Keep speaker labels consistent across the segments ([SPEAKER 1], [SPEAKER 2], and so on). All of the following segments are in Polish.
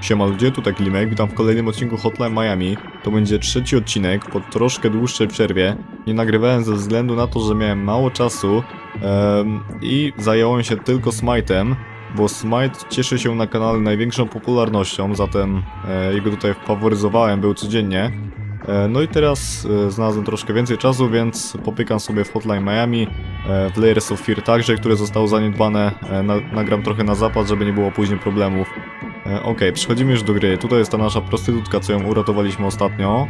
[SPEAKER 1] Siema ludzie, tutaj Klimek, witam w kolejnym odcinku Hotline Miami. To będzie trzeci odcinek po troszkę dłuższej przerwie. Nie nagrywałem ze względu na to, że miałem mało czasu em, i zająłem się tylko Smite'em, bo Smite cieszy się na kanale największą popularnością, zatem e, jego tutaj faworyzowałem, był codziennie. E, no i teraz e, znalazłem troszkę więcej czasu, więc popykam sobie w Hotline Miami, e, w Layers of Fear także, które zostało zaniedbane. Na, nagram trochę na zapas, żeby nie było później problemów. Okej, przechodzimy już do gry. Tutaj jest ta nasza prostytutka, co ją uratowaliśmy ostatnio.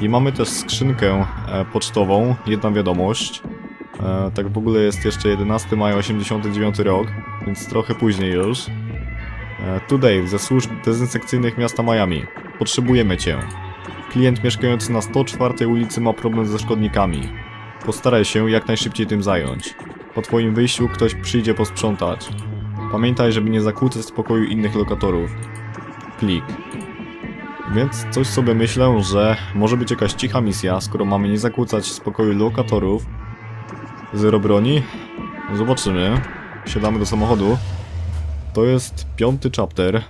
[SPEAKER 1] I mamy też skrzynkę pocztową, jedna wiadomość. Tak w ogóle jest jeszcze 11 maja 89 rok, więc trochę później już. Today, ze służb dezynsekcyjnych miasta Miami. Potrzebujemy Cię. Klient mieszkający na 104 ulicy ma problem ze szkodnikami. Postaraj się jak najszybciej tym zająć. Po Twoim wyjściu ktoś przyjdzie posprzątać. Pamiętaj, żeby nie zakłócać spokoju innych lokatorów. Klik. Więc coś sobie myślę, że może być jakaś cicha misja, skoro mamy nie zakłócać spokoju lokatorów. Zero broni? Zobaczymy. Siadamy do samochodu. To jest piąty chapter.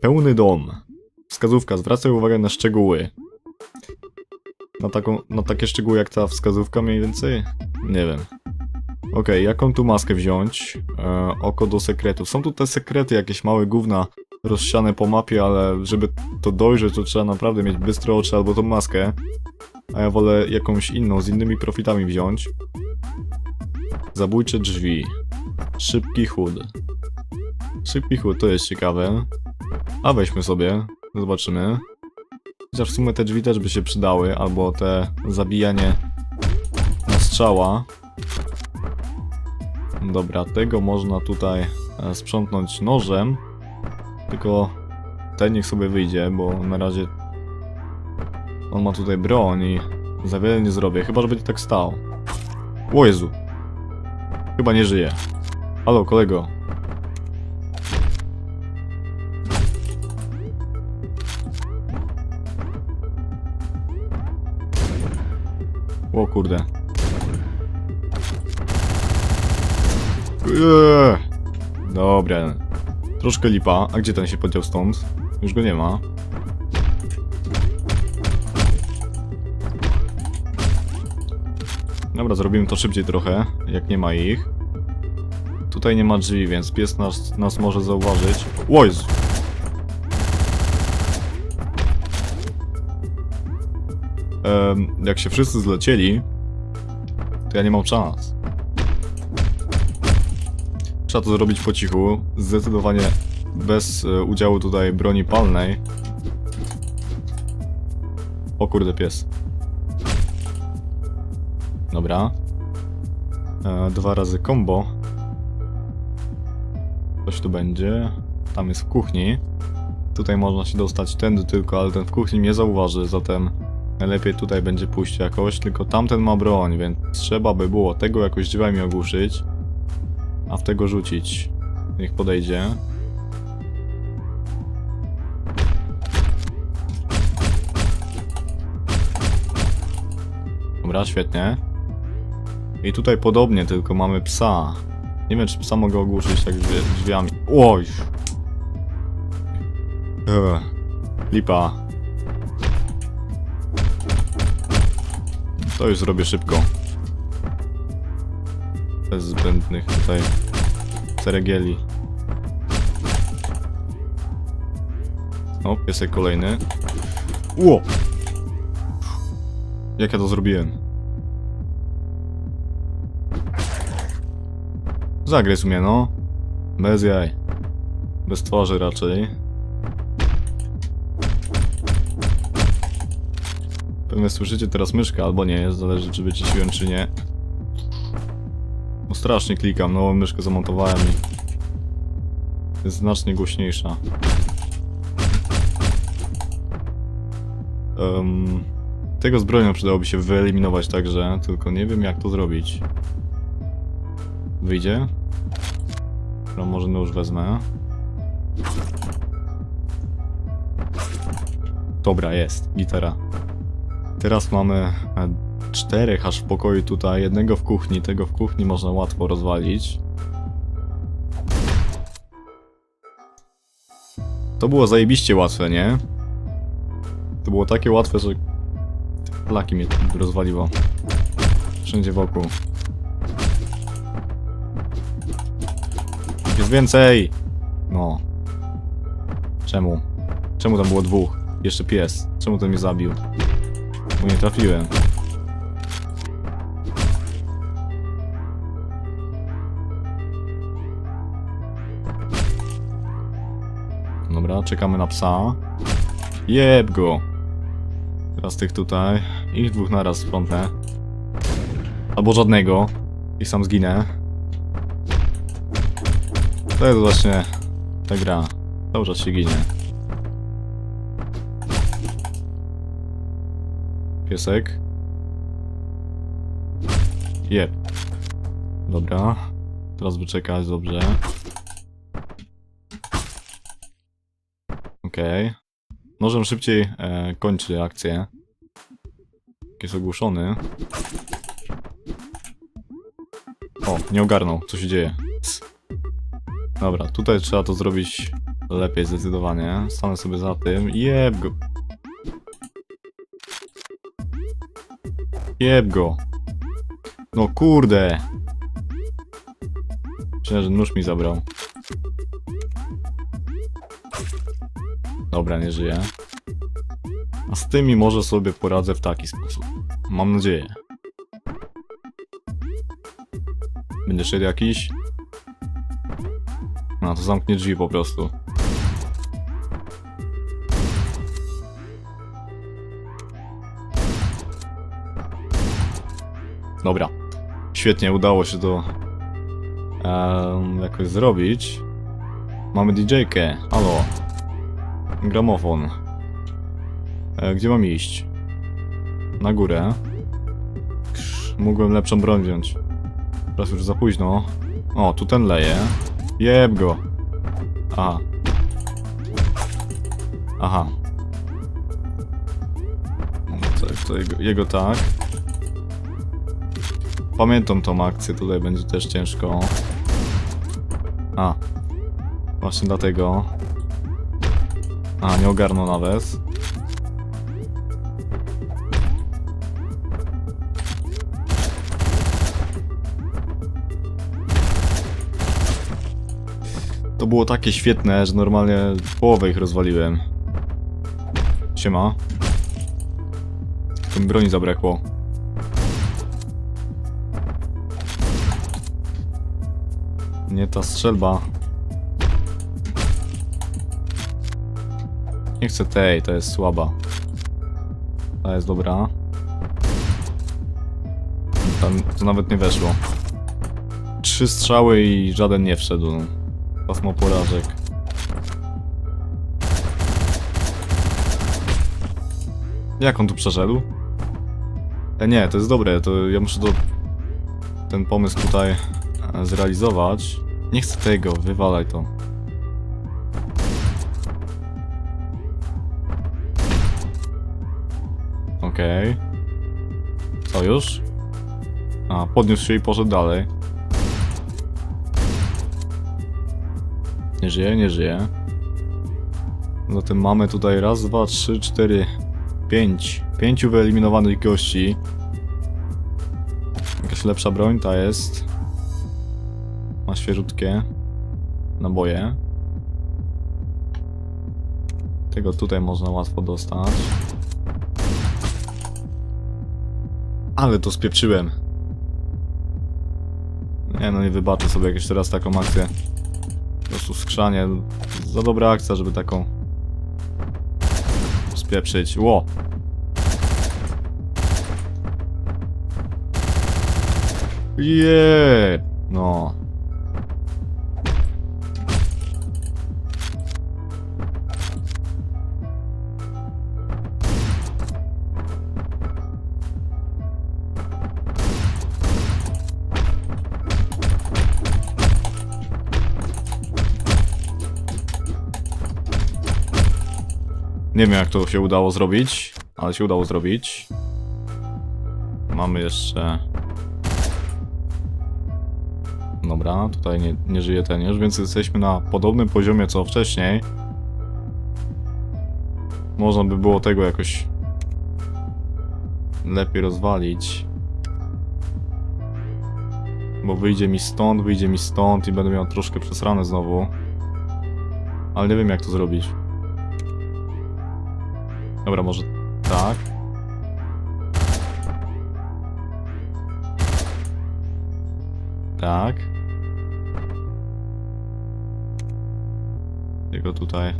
[SPEAKER 1] Pełny dom. Wskazówka, zwracaj uwagę na szczegóły. Na, taką, na takie szczegóły jak ta wskazówka mniej więcej? Nie wiem. Okej, jaką tu maskę wziąć? E, oko do sekretów. Są tu te sekrety, jakieś małe gówna rozsiane po mapie, ale żeby to dojrzeć, to trzeba naprawdę mieć bystre oczy albo tą maskę. A ja wolę jakąś inną, z innymi profitami wziąć. Zabójcze drzwi. Szybki chód. Szybki chód, to jest ciekawe. A weźmy sobie, zobaczymy. Chociaż w sumie te drzwi też by się przydały, albo te zabijanie na strzała. Dobra, tego można tutaj e, sprzątnąć nożem. Tylko ten niech sobie wyjdzie, bo na razie on ma tutaj broń i za wiele nie zrobię, chyba że będzie tak stał. O Jezu. Chyba nie żyje. Halo, kolego. O kurde. Eee. Dobra. Troszkę lipa. A gdzie ten się podział stąd? Już go nie ma. Dobra, zrobimy to szybciej trochę, jak nie ma ich. Tutaj nie ma drzwi, więc pies nas, nas może zauważyć. O jak się wszyscy zlecieli, to ja nie mam szans. Trzeba to zrobić po cichu, zdecydowanie bez e, udziału tutaj broni palnej. O kurde, pies. Dobra. E, dwa razy combo. Coś tu będzie. Tam jest w kuchni. Tutaj można się dostać tędy tylko, ale ten w kuchni nie zauważy, zatem najlepiej tutaj będzie pójść jakoś, tylko tamten ma broń, więc trzeba by było tego jakoś drzwiami ogłuszyć, a w tego rzucić. Niech podejdzie. Dobra, świetnie. I tutaj podobnie, tylko mamy psa. Nie wiem, czy psa mogę ogłuszyć tak drzwi- drzwiami. Oj! Ech, lipa. To już zrobię szybko. Bez zbędnych tutaj ceregieli. O, piesek kolejny. Ło! Jak ja to zrobiłem? Zagryzł mnie, no. Bez jaj. Bez twarzy raczej. Pewnie słyszycie teraz myszkę, albo nie, zależy czy wyciszyłem czy nie. No strasznie klikam, nową myszkę zamontowałem i... Jest znacznie głośniejsza. Em, tego z przydałoby się wyeliminować także, tylko nie wiem jak to zrobić. Wyjdzie? No może nóż wezmę. Dobra, jest, gitara. Teraz mamy e, czterech aż w pokoju tutaj, jednego w kuchni, tego w kuchni można łatwo rozwalić. To było zajebiście łatwe, nie? To było takie łatwe, że... Laki mnie rozwaliło. Wszędzie wokół. Jest więcej! No. Czemu? Czemu tam było dwóch? Jeszcze pies. Czemu ten mnie zabił? Bo nie trafiłem. Dobra, czekamy na psa. Jeb go! Teraz tych tutaj. Ich dwóch naraz sprzątnę. Albo żadnego. I sam zginę. To jest właśnie ta gra. Cały czas się ginie. Piesek. Jeb. Dobra. Teraz wyczekać, dobrze. Okej. Nożem szybciej e, kończy akcję. Jest ogłuszony. O, nie ogarnął, co się dzieje. Dobra, tutaj trzeba to zrobić lepiej zdecydowanie. Stanę sobie za tym. Jeb go. Jeb go. No kurde. Myślałem, że nóż mi zabrał. Dobra, nie żyje. A z tymi może sobie poradzę w taki sposób. Mam nadzieję. Będzie szedł jakiś? No to zamknie drzwi po prostu. Dobra. Świetnie, udało się to em, jakoś zrobić. Mamy DJ-kę. Halo. Gramofon. E, gdzie mam iść? Na górę. Krz, mógłbym lepszą broń wziąć. Teraz już za późno. O, tu ten leje. Jeb go. Aha. Aha. To, to jego, jego tak. Pamiętam tą akcję, tutaj będzie też ciężko. A. Właśnie dlatego. A, nie ogarnął nawet. To było takie świetne, że normalnie połowę ich rozwaliłem. Siema. Tylko mi broni zabrakło. Nie ta strzelba. Nie chcę tej, to jest słaba. Ta jest dobra. Tam to nawet nie weszło. Trzy strzały i żaden nie wszedł. Pasmo porażek. Jak on tu przeszedł? E nie, to jest dobre, to ja muszę to... Ten pomysł tutaj zrealizować. Nie chcę tego, wywalaj to. Okej. Co już? A, podniósł się i poszedł dalej. Nie żyje, nie żyje. Zatem mamy tutaj raz, dwa, trzy, cztery, pięć. Pięciu wyeliminowanych gości. Jakaś lepsza broń ta jest. Świeżutkie naboje. Tego tutaj można łatwo dostać. Ale to spieprzyłem. Nie no, nie wybaczę sobie jakieś teraz taką akcję. Po prostu skrzanie. Za dobra akcja, żeby taką spieprzyć. Ło! Jeee! No. Nie wiem jak to się udało zrobić, ale się udało zrobić. Mamy jeszcze... Dobra, tutaj nie, nie żyje ten już, więc jesteśmy na podobnym poziomie co wcześniej. Można by było tego jakoś lepiej rozwalić. Bo wyjdzie mi stąd, wyjdzie mi stąd i będę miał troszkę przesrane znowu. Ale nie wiem jak to zrobić. Dobra, może tak. Tak. Tylko tutaj.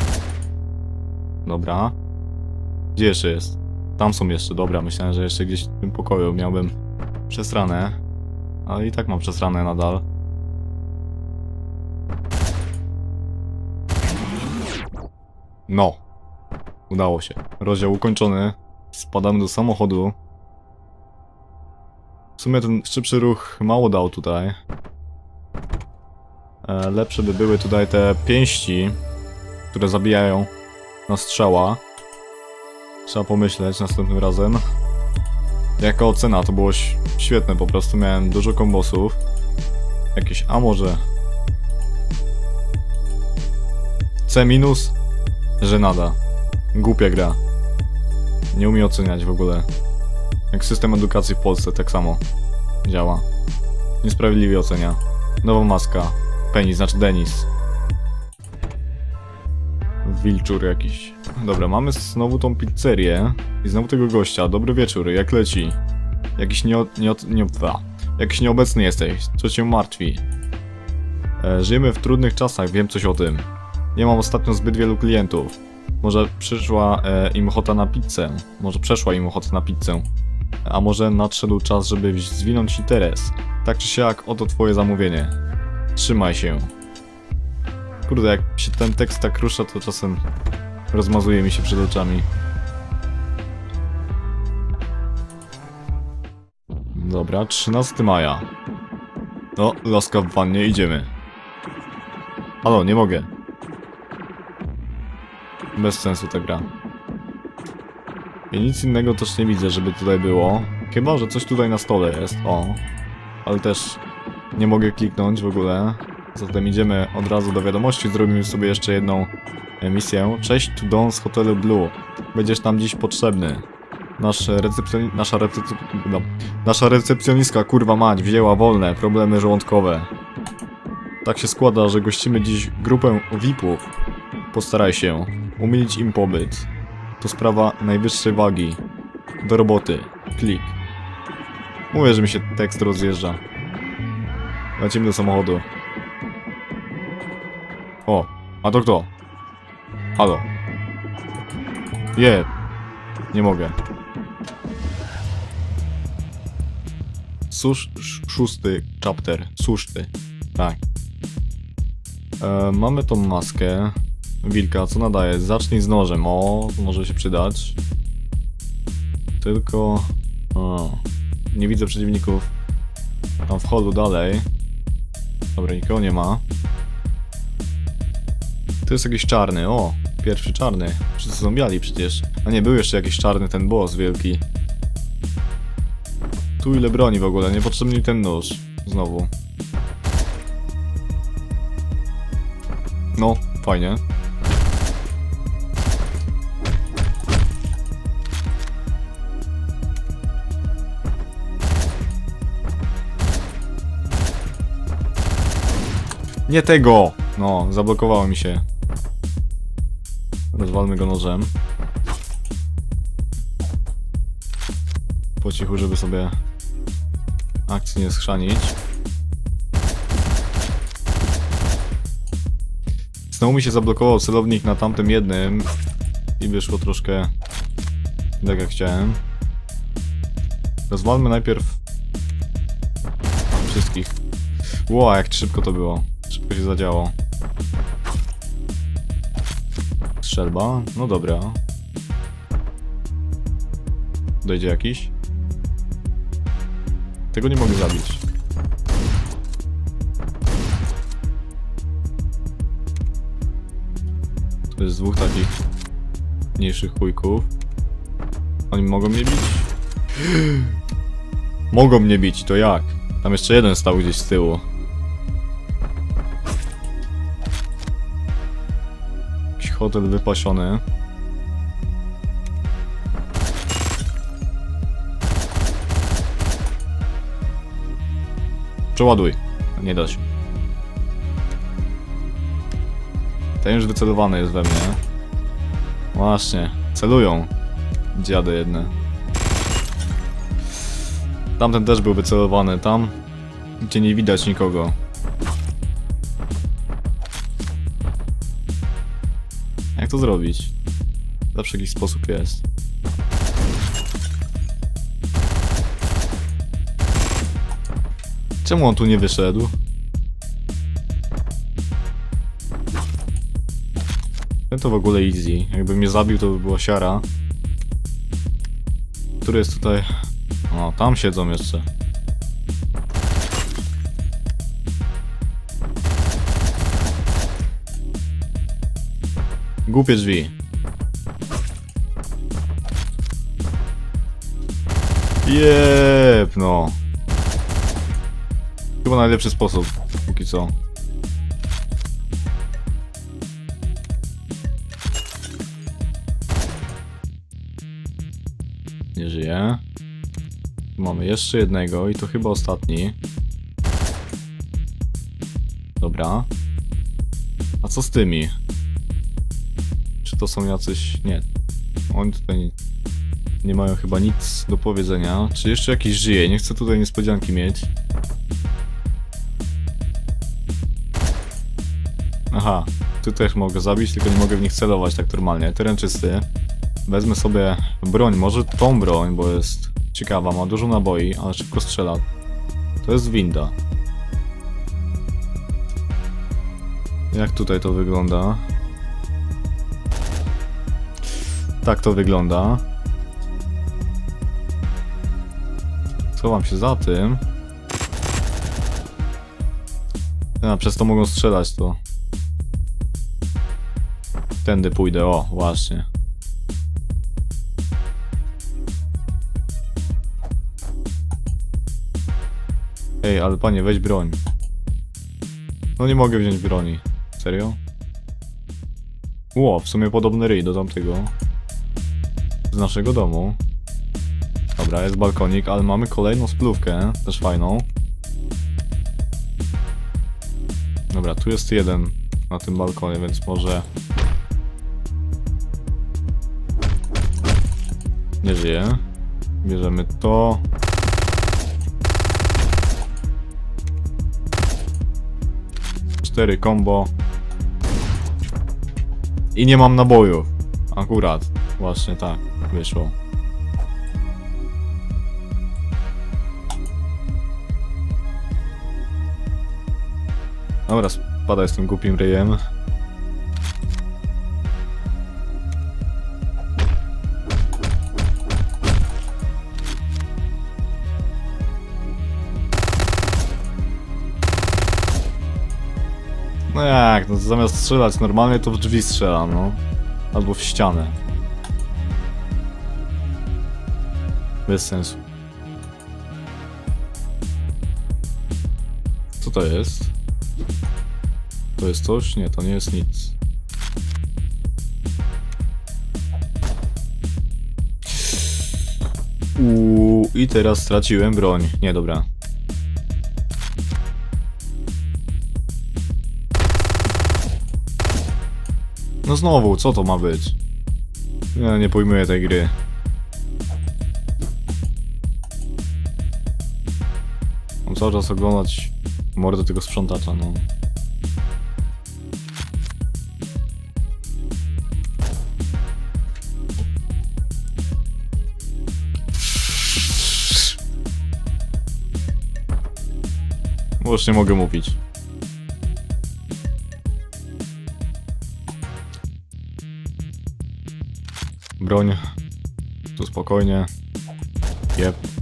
[SPEAKER 1] Dobra. Gdzie jeszcze jest? Tam są jeszcze, dobra. Myślałem, że jeszcze gdzieś w tym pokoju miałbym przesranę. Ale i tak mam przesranę nadal. No. Udało się. Rozdział ukończony. Spadamy do samochodu. W sumie ten szybszy ruch mało dał tutaj. E, lepsze by były tutaj te pięści, które zabijają na strzała. Trzeba pomyśleć następnym razem. Jaka ocena? To było świetne po prostu. Miałem dużo kombosów. Jakieś A może. C minus? Żenada. Głupia gra. Nie umie oceniać w ogóle. Jak system edukacji w Polsce, tak samo działa. Niesprawiedliwie ocenia. Nowa maska. Penis, znaczy Denis. Wilczur jakiś. Dobra, mamy znowu tą pizzerię i znowu tego gościa. Dobry wieczór, jak leci? Jakiś nie, nie, nie, jakiś nieobecny jesteś, co cię martwi? E, żyjemy w trudnych czasach, wiem coś o tym. Nie mam ostatnio zbyt wielu klientów. Może przyszła e, im ochota na pizzę. Może przeszła im ochota na pizzę. A może nadszedł czas, żeby zwinąć interes. Tak czy siak, oto twoje zamówienie. Trzymaj się. Kurde, jak się ten tekst tak rusza, to czasem rozmazuje mi się przed oczami. Dobra, 13 maja. No, laska w wannie, idziemy. Halo, nie mogę. Bez sensu ta gra. I nic innego też nie widzę, żeby tutaj było. Chyba, że coś tutaj na stole jest, o. Ale też nie mogę kliknąć w ogóle. Zatem idziemy od razu do wiadomości, zrobimy sobie jeszcze jedną e, misję. Cześć, tu Don z hotelu Blue. Będziesz tam dziś potrzebny. Nasz recepcjoni... Nasza recepc... No. Nasza recepcjonistka, kurwa mać, wzięła wolne, problemy żołądkowe. Tak się składa, że gościmy dziś grupę VIP-ów. Postaraj się umilić im pobyt. To sprawa najwyższej wagi. Do roboty. Klik. Mówię, że mi się tekst rozjeżdża. Lecimy do samochodu. O, a to kto? Halo. Je. Nie mogę. Susz, sz- szósty chapter. Szósty. Tak. E, mamy tą maskę. Wilka, co nadaje? Zacznij z nożem. O, może się przydać. Tylko... O, nie widzę przeciwników. Tam w holu dalej. Dobra, nikogo nie ma. To jest jakiś czarny, o! Pierwszy czarny. Wszyscy są biali przecież. A nie, był jeszcze jakiś czarny ten boss wielki. Tu ile broni w ogóle, niepotrzebny mi ten nóż. Znowu. No, fajnie. Nie tego! No, zablokowało mi się. Rozwalmy go nożem. Po cichu, żeby sobie akcji nie schrzanić. Znowu mi się zablokował celownik na tamtym jednym i wyszło troszkę tak jak chciałem. Rozwalmy najpierw wszystkich. Ło, jak szybko to było. Szybko się zadziało. Strzelba? No dobra. Dojdzie jakiś? Tego nie mogę zabić. To jest dwóch takich mniejszych chujków. Oni mogą mnie bić? mogą mnie bić, to jak? Tam jeszcze jeden stał gdzieś z tyłu. hotel wypasiony. Przeładuj. Nie da się. Ten już wycelowany jest we mnie. Właśnie. Celują. Dziady jedne. Tamten też był wycelowany tam, gdzie nie widać nikogo. Jak to zrobić? Zawsze jakiś sposób jest. Czemu on tu nie wyszedł? Ten to w ogóle easy. Jakby mnie zabił, to by była siara. Który jest tutaj? O, tam siedzą jeszcze. Głupie drzwi. Jep, no. Chyba najlepszy sposób, póki co. Nie żyje. Mamy jeszcze jednego i to chyba ostatni. Dobra. A co z tymi? To są jacyś... Nie. Oni tutaj nie mają chyba nic do powiedzenia. Czy jeszcze jakiś żyje? Nie chcę tutaj niespodzianki mieć. Aha, tu też mogę zabić, tylko nie mogę w nich celować tak normalnie. Teren czysty. Wezmę sobie broń, może tą broń, bo jest ciekawa, ma dużo naboi, ale szybko strzela. To jest winda. Jak tutaj to wygląda? Tak to wygląda. Schowam się za tym. A, przez to mogą strzelać to. Tędy pójdę, o, właśnie. Ej, ale panie, weź broń. No nie mogę wziąć broni. Serio? Ło, w sumie podobny ryj do tamtego. Z naszego domu. Dobra, jest balkonik, ale mamy kolejną splówkę, też fajną. Dobra, tu jest jeden na tym balkonie, więc może... Nie żyje. Bierzemy to. Cztery combo. I nie mam nabojów. Akurat. Właśnie tak wyszło. Dobra, spadaj z tym głupim ryjem. No jak, no zamiast strzelać normalnie to w drzwi strzelam, no. Albo w ścianę. Bez sensu. Co to jest? To jest coś? Nie, to nie jest nic. Uuu, i teraz straciłem broń. Nie, dobra. No znowu, co to ma być? Ja nie pojmuję tej gry. Cały czas oglądać mordę tego sprzątacza, no. Bo Już nie mogę mówić. Broń. Tu spokojnie. Jep.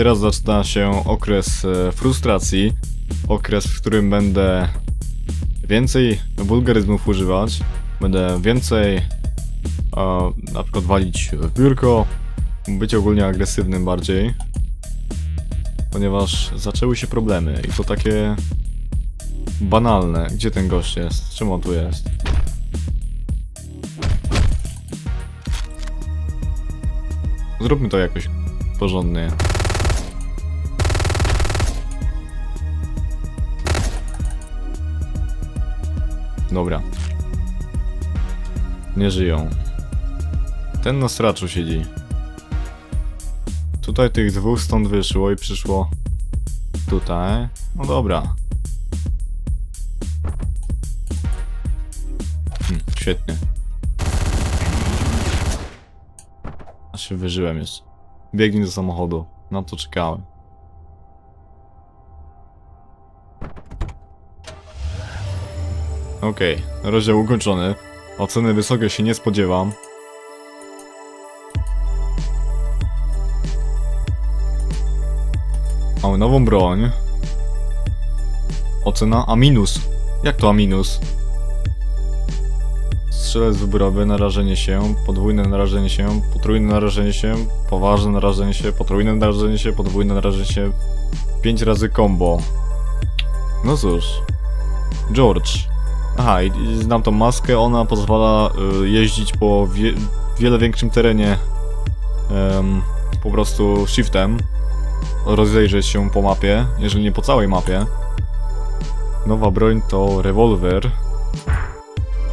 [SPEAKER 1] Teraz zaczyna się okres e, frustracji. Okres, w którym będę więcej wulgaryzmów używać. Będę więcej e, na przykład walić w biurko. Być ogólnie agresywnym bardziej. Ponieważ zaczęły się problemy i to takie banalne. Gdzie ten gość jest? Czemu on tu jest? Zróbmy to jakoś porządnie. Dobra. Nie żyją. Ten na straczu siedzi. Tutaj tych dwóch stąd wyszło i przyszło tutaj. No dobra. Hmm, świetnie. A się wyżyłem jeszcze. Biegnij do samochodu. Na to czekałem. Okej, rozdział ukończony. Oceny wysokie się nie spodziewam. Mamy nową broń. Ocena A minus. Jak to A minus? Strzelec wyborowy, narażenie się, podwójne narażenie się, potrójne narażenie się, poważne narażenie się, potrójne narażenie się, podwójne narażenie się, 5 razy combo. No cóż. George. Aha, i znam tą maskę, ona pozwala y, jeździć po wie, wiele większym terenie po prostu shiftem, rozejrzeć się po mapie, jeżeli nie po całej mapie. Nowa broń to rewolwer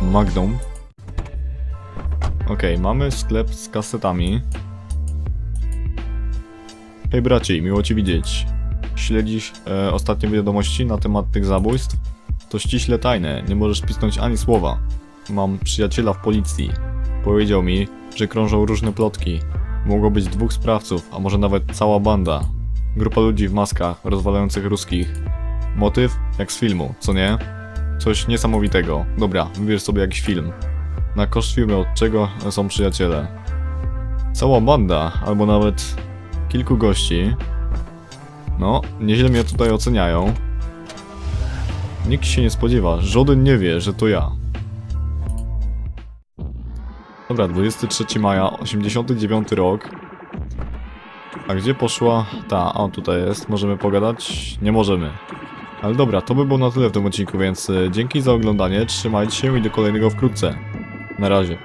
[SPEAKER 1] Magnum. Okej, mamy sklep z kasetami. Hej bracie, miło cię widzieć. Śledzisz e, ostatnie wiadomości na temat tych zabójstw? To ściśle tajne, nie możesz pisnąć ani słowa. Mam przyjaciela w policji. Powiedział mi, że krążą różne plotki. Mogło być dwóch sprawców, a może nawet cała banda. Grupa ludzi w maskach, rozwalających ruskich. Motyw? Jak z filmu, co nie? Coś niesamowitego. Dobra, wybierz sobie jakiś film. Na koszt filmu od czego są przyjaciele. Cała banda, albo nawet kilku gości. No, nieźle mnie tutaj oceniają. Nikt się nie spodziewa, żaden nie wie, że to ja. Dobra, 23 maja, 89 rok. A gdzie poszła ta? O, tutaj jest. Możemy pogadać? Nie możemy. Ale dobra, to by było na tyle w tym odcinku, więc y, dzięki za oglądanie, trzymajcie się i do kolejnego wkrótce. Na razie.